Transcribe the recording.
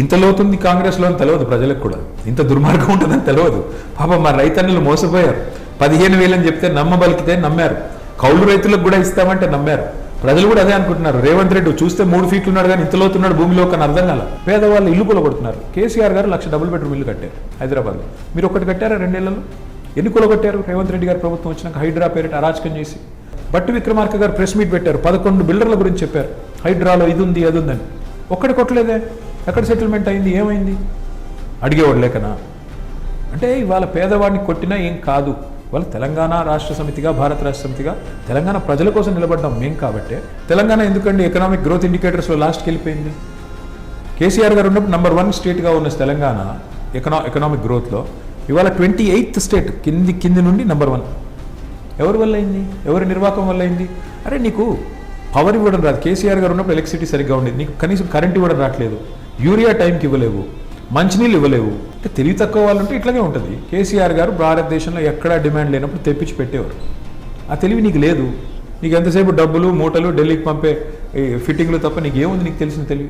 ఇంత లోతుంది కాంగ్రెస్లో అని తెలియదు ప్రజలకు కూడా. ఇంత దుర్మార్గం ఉంటుందని తెలియదు పాప మా రైతన్నులు మోసపోయారు. పదిహేను వేలని చెప్తే నమ్మబలికితే నమ్మారు. కౌలు రైతులకు కూడా ఇస్తామంటే నమ్మారు. ప్రజలు కూడా అదే అనుకుంటున్నారు. రేవంత్ రెడ్డి చూస్తే మూడు ఫీట్లు ఉన్నాడు కానీ ఇంత లోతున్నాడు భూమిలో కానీ అర్థం కాల. పేదవాళ్ళు ఇల్లు కొలగొడుతున్నారు. కేసీఆర్ గారు లక్ష డబుల్ బెడ్రూమ్ ఇల్లు కట్టారు హైదరాబాద్లో. మీరు ఒకటి కట్టారా రెండేళ్ళలో? ఎన్ని కొలగొట్టారు? రేవంత్ రెడ్డి గారు ప్రభుత్వం వచ్చినాక హైడ్రా పేరిట అరాచకం చేసి. బట్టి విక్రమార్క గారు ప్రెస్ మీట్ పెట్టారు. పదకొండు బిల్డర్ల గురించి చెప్పారు. హైడ్రాలో ఇది ఉంది అది ఉందని. ఒక్కడి కొట్టలేదే? ఎక్కడ సెటిల్మెంట్ అయింది? ఏమైంది? అడిగేవాడు లేకనా? అంటే ఇవాళ పేదవాడిని కొట్టినా ఏం కాదు. వాళ్ళ తెలంగాణ రాష్ట్ర సమితిగా భారత రాష్ట్ర సమితిగా తెలంగాణ ప్రజల కోసం నిలబడ్డాం మేం కాబట్టే. తెలంగాణ ఎందుకండి ఎకనామిక్ గ్రోత్ ఇండికేటర్స్లో లాస్ట్కి వెళ్ళిపోయింది? కేసీఆర్ గారు ఉన్నప్పుడు నంబర్ వన్ స్టేట్గా ఉన్న తెలంగాణ ఎకనా ఎకనామిక్ గ్రోత్లో ఇవాళ ట్వంటీ ఎయిత్ స్టేట్ కింది కింది నుండి నెంబర్ వన్ ఎవరి వల్ల అయింది? ఎవరి నిర్వాహకం వల్ల అయింది? అరే నీకు పవర్ ఇవ్వడం రాదు. కేసీఆర్ గారు ఉన్నప్పుడు ఎలక్ట్రిసిటీ సరిగ్గా ఉండేది. నీకు కనీసం కరెంట్ ఇవ్వడం రావట్లేదు. యూరియా టైంకి ఇవ్వలేవు మంచినీళ్ళు ఇవ్వలేవు. అంటే తెలివి తక్కువ వాళ్ళు ఉంటే ఇట్లాగే ఉంటుంది. కేసీఆర్ గారు భారతదేశంలో ఎక్కడా డిమాండ్ లేనప్పుడు తెప్పించి పెట్టేవారు. ఆ తెలివి నీకు లేదు. నీకు ఎంతసేపు డబ్బులు మూటలు ఢిల్లీకి పంపే ఫిట్టింగ్లు తప్ప నీకు ఏముంది నీకు తెలిసిన తెలివి?